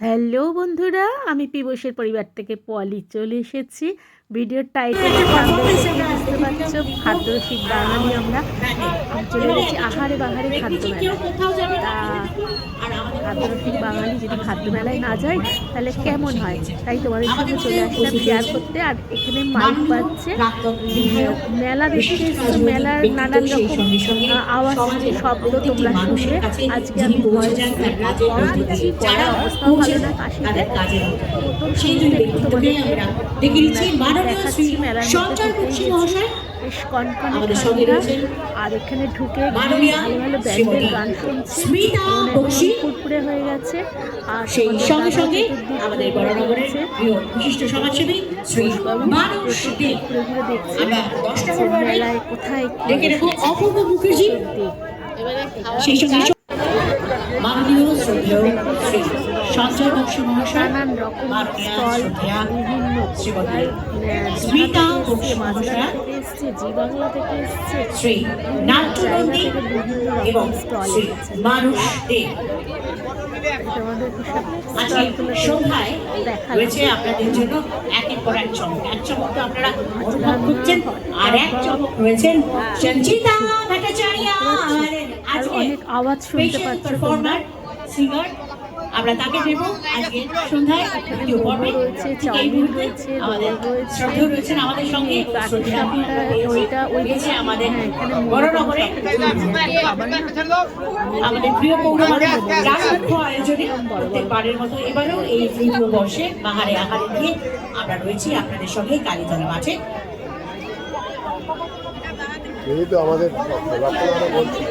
Hello বন্ধুরা আমি পিবসের পরিবার থেকে পলি চলে এসেছি। ভিডিওর টাইটেল বুঝতে পারছ খাদ্যরসিক বাঙালি আমরা আমি চলে গেছি আহারে বাহারে খাদ্য মেলা বাঙালি যদি খাদ্য মেলায় না যায় তাহলে কেমন হয়? তাই তোমাদের সঙ্গে চলে আসলাম শেয়ার করতে। আর এখানে মাইক পাচ্ছে মেলা দেখতে মেলার নানান রকম আওয়াজ শব্দ তোমরা শুনবে। আজকে আমি অবস্থাও ভালো না কাশিতে। প্রথম দেখাচ্ছি মেলার মধ্যে গেছি। বেশ কনকনে ঠান্ডা আর এখানে ঢুকে ভালো ভালো ব্যান্ডের গান শুনছি। হয়ে গেছে। আর সেই তোমাদের সঙ্গে দাদা সঙ্গে চতুর্দিক আমাদের বড়নগরের বিশিষ্ট সমাজসেবী শ্রী মানুষ দেখছি। মেলায় কোথায় ডেকে অপূর্ব মুখার্জি। সেই সঙ্গে মাননীয় শ্রদ্ধেয় শ্রী সঞ্চয় বক্সি মহাশয় নানান রকম মাননীয়া বিভিন্ন স্মিতা বক্সি মহাশয়া, এসছে জি বাংলা থেকে এসছে। শ্রী নাট্যনন্দী এবং শ্রী মানুষ দে। আজকে সন্ধ্যায় রয়েছে আপনাদের জন্য একের পর এক চমক। এক চমক তো আপনারা অনুভব করছেন আর এক চমক রয়েছেন সঞ্চিতা ভট্টাচার্য। আজকে অনেক আওয়াজ শুনতে পাচ্ছ সিঙ্গার আমরা তাকে দেব। আজকে সন্ধ্যায় দ্বিতীয় পর্বে রয়েছে, ঠিক এই মুহূর্তে আমাদের শ্রদ্ধেয় রয়েছেন আমাদের সঙ্গে ওইটা ওই রয়েছে আমাদের হ্যাঁ, বড় নগরে। আমাদের প্রিয় পৌরমাতা রাজলক্ষ্য আয়োজনে প্রত্যেকবারের মতো এবারেও এই তৃতীয় বর্ষে বাহারে আহারে দিয়ে আমরা রয়েছি আপনাদের সঙ্গে কালীতলা মাঠে। এই তো আমাদের বলছি।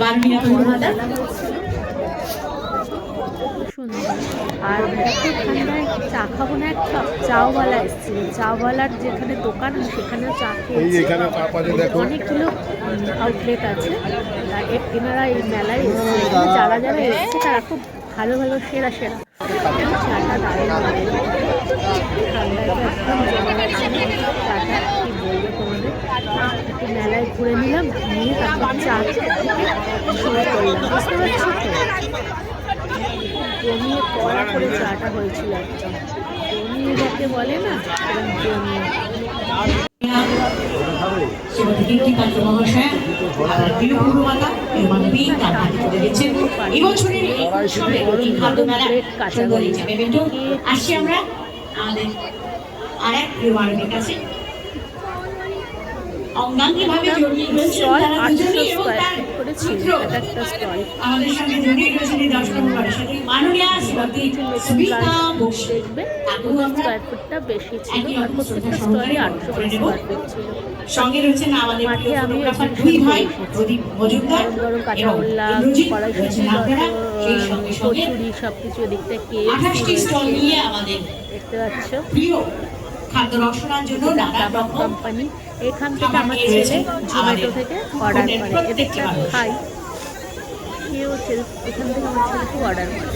বাল্মীনা পৌরমাতা সুন্দর আর ঠান্ডায় চা খাব না এক কাপ চাওয়ালা এসেছিল। চাওয়ালার যেখানে দোকান সেখানেও চা এই খেয়েছি অনেকগুলো আউটলেট আছে। এনারা এই মেলায় যারা যারা এসছে তারা খুব ভালো ভালো সেরা সেরা। চাটা লাগে। ঠান্ডায় একদম চাটা কি বলব তোমাদের? একটু মেলায় ঘুরে নিলাম নিয়ে তারপর চা শুরু করলাম। বুঝতে পারছ তো? জমিয়ে কড়া করে চাটা হয়েছিল একদম। জমিয়ে যাকে বলে না জমিয়ে। এবছরের এই খাদ্য মেলা যে মেমেন্টো আসছি আমরা আমাদের আর এক কাছে। অঙ্গাঙ্গিভাবে জড়িয়ে রয়েছেন তারা দুজনেই এবং স্কোয়ার তার পুত্র আমাদের সঙ্গে জড়িয়ে রয়েছেন এই দশ নম্বর। সাথে মাননীয়া শ্রীমতী স্মিতা বক্সি তাকেও আমরা বেশি ছিল একই রকম প্রত্যেকটা শ্রদ্ধা সহকারে আটশো করে নেব। স্কোয়ার ফুট ছিল। সঙ্গে রয়েছেন আমাদের প্রিয় আমি ফটোগ্রাফার এসেছি, দুই ভাই এসেছি। প্রদীপ মজুমদার গরম গরম কাঁচা এবং ইন্দ্রজিৎ রয়েছেন আপনারা। সেই সঙ্গে সঙ্গে কচুরি দেখতে আঠাশটি স্টল নিয়ে আমাদের দেখতে পাচ্ছ। প্রিয় খাদ্য রসনার জন্য নানা রকম কোম্পানি এখান থেকে আমার ছেলে জোম্যাটো থেকে অর্ডার করে। এদেরটা। খাই ছেলে এখান থেকে আমার ছেলে খুব অর্ডার করে।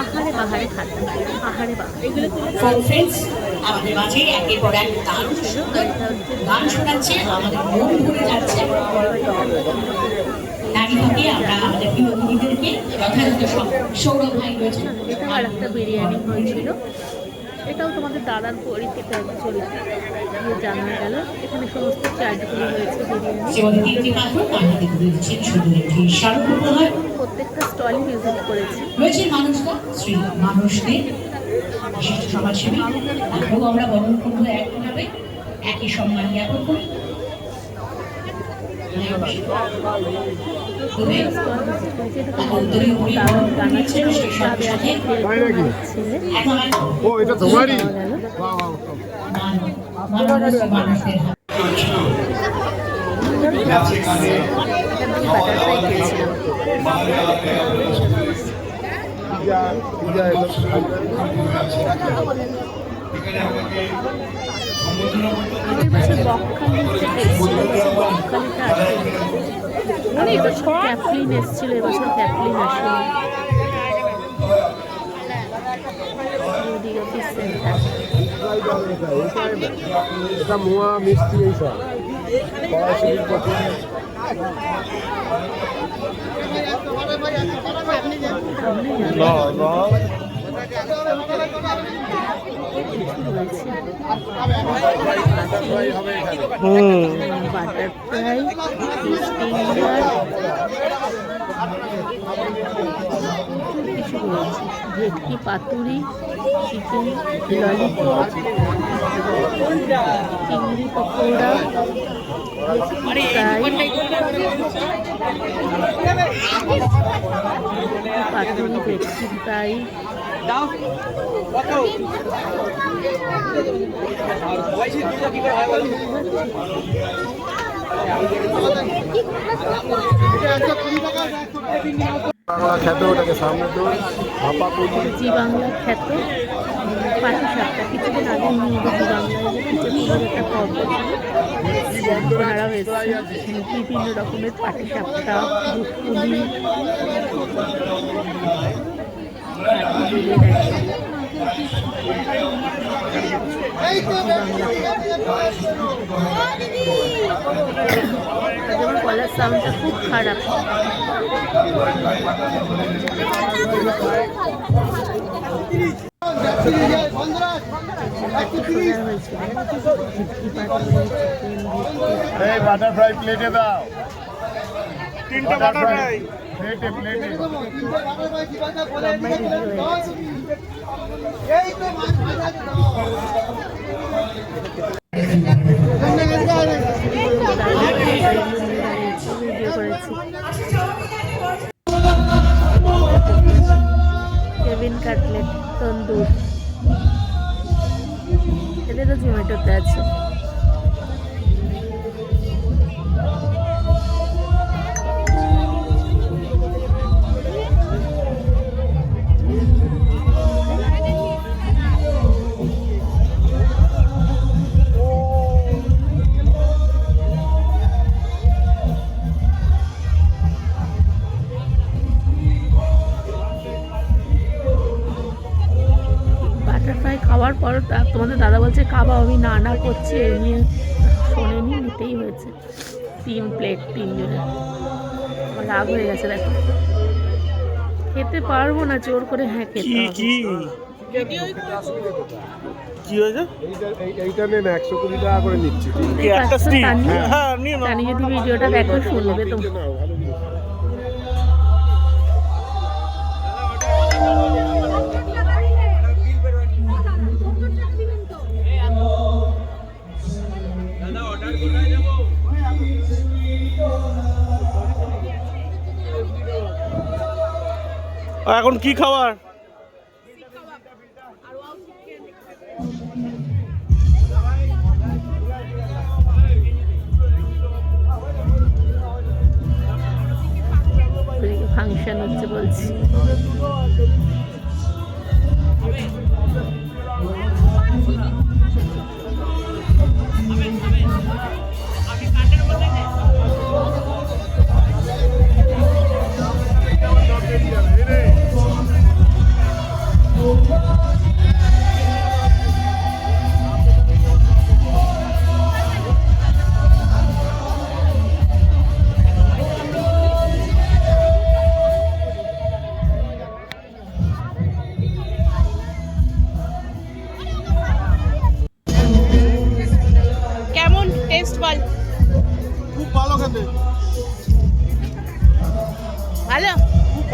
আহারে বাহারে আহারে এগুলো আমাদের মাঝে একের পর এক দারুণ গান শোনাচ্ছে আমাদের মন ভরে যাচ্ছে। নারী থেকে আমরা আমাদের প্রিয় দিদিদেরকে যথাযথ সৌরভ ভাই এটাও আর একটা বিরিয়ানি হয়েছিল। এটাও তোমাদের দাদার পরিচিত দিয়ে জানা গেল এখানে সমস্ত স্মারক উপহার প্রত্যেকটা স্টলই ভিজিট করেছি। রয়েছে শ্রী বিশিষ্ট সমাজসেবী। আমরা বরণ করব একই সম্মান জ্ঞাপন করি। ও এটা তোমারই এখান থেকে আগের বছর বকখালিতে এবছর বকখালিতে আসেনি আগের বছর ক্যাপলিন এসেছিল এবছর ক্যাপলিন আসেনি। এটা মোয়া মিষ্টি এইসব না না। এখানে বাটারফ্লাই কিছু রয়েছে ভেটকি পাতুরি চিকেন ললিপপ চিংড়ি পকোড়া পাতুরি ভেটকি ফ্রাই বাংলা খেতে ওটাকে সামনে তো ভাপা জি বাংলা খ্যাত পাটি সাপটা কিছুদিন আগে নিয়ে জি বাংলায় একটা পর্ব ভাড়া হয়েছে বিভিন্ন রকমের পাটি সাপটা দুধপুলি গলার সাউন্ডটা খুব খারাপ। সোজা হয়েছিল এই বাটারফ্রাই প্লেটে দাও। তিনটা বাটারফ্লাই প্লেটে প্লেটে রেডি হয়ে গেছে ভিডিও কাটলেট তন্দুর এটা তো জোম্যাটোতে আছে। আমি না না করছি এই নিয়ে শোনেনি নিতেই হয়েছে। তিন প্লেট তিনজনে। আমার রাগ হয়ে গেছে দেখো। খেতে পারব না জোর করে হ্যাঁ খেতে কি। কি? কি হয়েছে? এইটা নেন একশো কুড়ি টাকা করে নিচ্ছি। একটা স্টিক হ্যাঁ যদি ভিডিওটা দেখো শুনবে তো। এখন কি খাবার? ফাংশন হচ্ছে বলছি।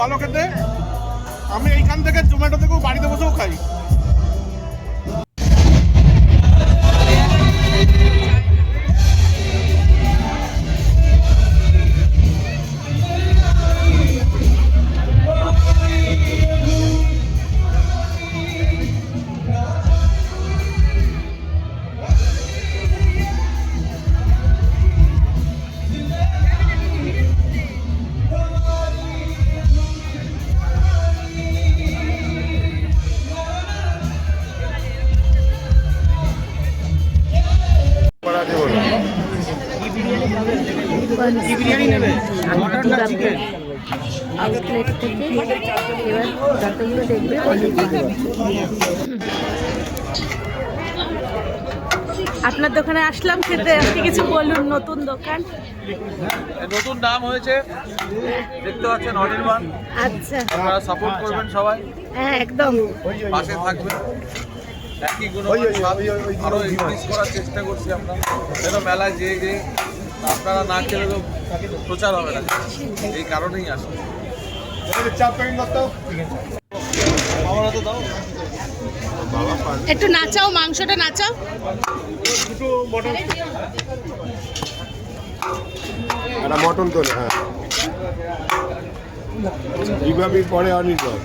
ভালো খেতে। আমি এইখান কি বিরিয়ানি থেকে এবার যতগুলো দেখবে আপনার দোকানে আসলাম খেতে আপনি কিছু বলুন নতুন দোকান। নতুন নাম হয়েছে দেখতে পাচ্ছেন অনির্বাণ আচ্ছা। আপনারা সাপোর্ট করবেন সবাই। হ্যাঁ একদম। পাশে থাকবেন। একই গুণ আরও ইনক্রিজ করার চেষ্টা করছি আমরা। যেন মেলায় যে যে আপনারা না খেলে তো প্রচার হবে না। এই কারণেই আসে। আমরা তো দাও। একটু নাচাও মাংসটা নাচাও। একটা মটন তোলে হ্যাঁ। রিপাবলিক পরে অনির্বাণ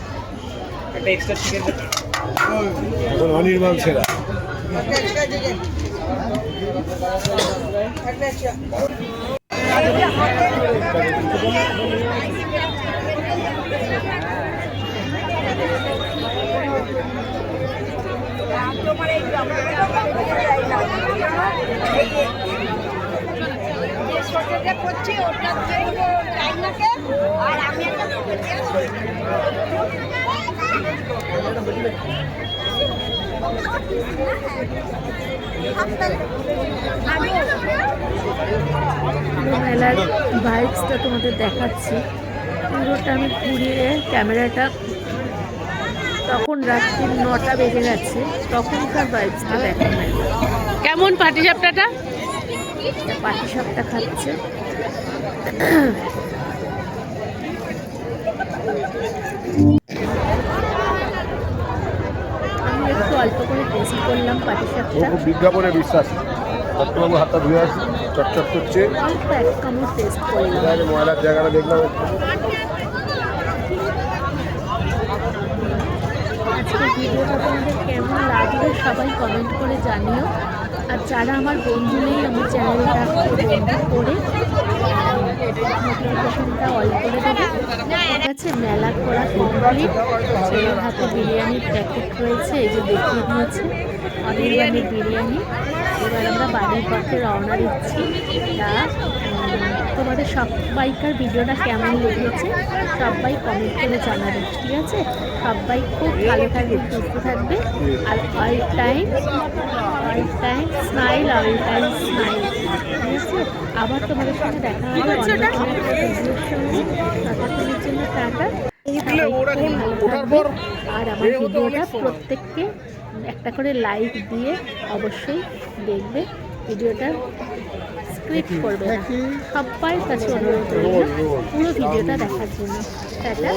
এখন অনির্বাণ সেরা। করছি ওটা টাইমাকে আর আমি একটা পুরো মেলার ভাইবসটা তোমাদের দেখাচ্ছি। পুরোটা আমি ঘুরিয়ে ক্যামেরাটা তখন রাত্রি নটা বেজে গেছে তখনকার ভাইবসটা দেখা কেমন পাটিসাপটাটা? পাটি সাপটা খাচ্ছে। টেস্ট করলাম পাটি ও সাপটা খুব বিজ্ঞাপনে বিশ্বাস। দত্তবাবু হাতটা ধুয়ে আসি চটচট করছে। অল্প এক কামড় টেস্ট করলাম ময়লার জায়গাটা দেখলাম। আজকের ভিডিওটা তোমাদের কেমন লাগল সবাই কমেন্ট করে জানিও। আর যারা আমার বন্ধু নেই আমার চ্যানেলটা বন্ধু করে নোটিফিকেশনটা অল করে আছে, মেলা করা কমপ্লিট ছেলের হাতে বিরিয়ানির প্যাকেট রয়েছে, এই যে দেখিয়ে দিয়েছে। অনির্বাণের বিরিয়ানি। এবার আমরা বাড়ির পথে রওনা দিচ্ছি। তা তোমাদের সবাইকার ভিডিওটা কেমন লেগেছে? সবাই কমেন্ট করে জানাবে, ঠিক আছে? সবাই খুব ভালো থাকবে, সুস্থ থাকবে। আর all time all time smile all time smile আবার তোমাদের সঙ্গে দেখা হবে জন্য টাটা সবাই আর আমার ভিডিওটা প্রত্যেককে একটা করে লাইক দিয়ে অবশ্যই দেখবে। ভিডিওটা স্ক্রিপ্ট করবে না। সবার কাছে অনুরোধ রইল পুরো ভিডিওটা দেখার জন্য। টাটা।